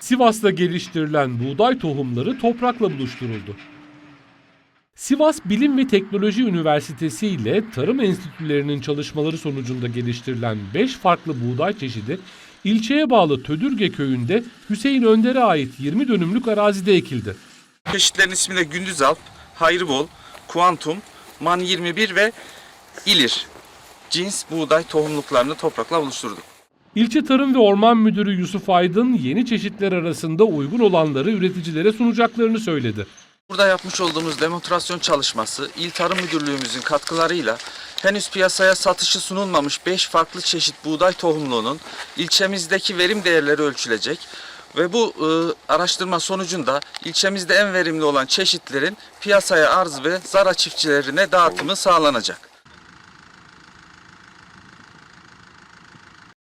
Sivas'ta geliştirilen buğday tohumları toprakla buluşturuldu. Sivas Bilim ve Teknoloji Üniversitesi ile tarım enstitülerinin çalışmaları sonucunda geliştirilen 5 farklı buğday çeşidi ilçeye bağlı Tödürge köyünde Hüseyin Önder'e ait 20 dönümlük arazide ekildi. Çeşitlerin ismi de Gündüzalp, Hayribol, Kuantum, Man 21 ve İlir. Cins buğday tohumluklarını toprakla buluşturduk. İlçe Tarım ve Orman Müdürü Yusuf Aydın yeni çeşitler arasında uygun olanları üreticilere sunacaklarını söyledi. Burada yapmış olduğumuz demonstrasyon çalışması İl Tarım Müdürlüğümüzün katkılarıyla henüz piyasaya satışı sunulmamış 5 farklı çeşit buğday tohumluğunun ilçemizdeki verim değerleri ölçülecek ve bu e, araştırma sonucunda ilçemizde en verimli olan çeşitlerin piyasaya arz ve zara çiftçilerine dağıtımı sağlanacak.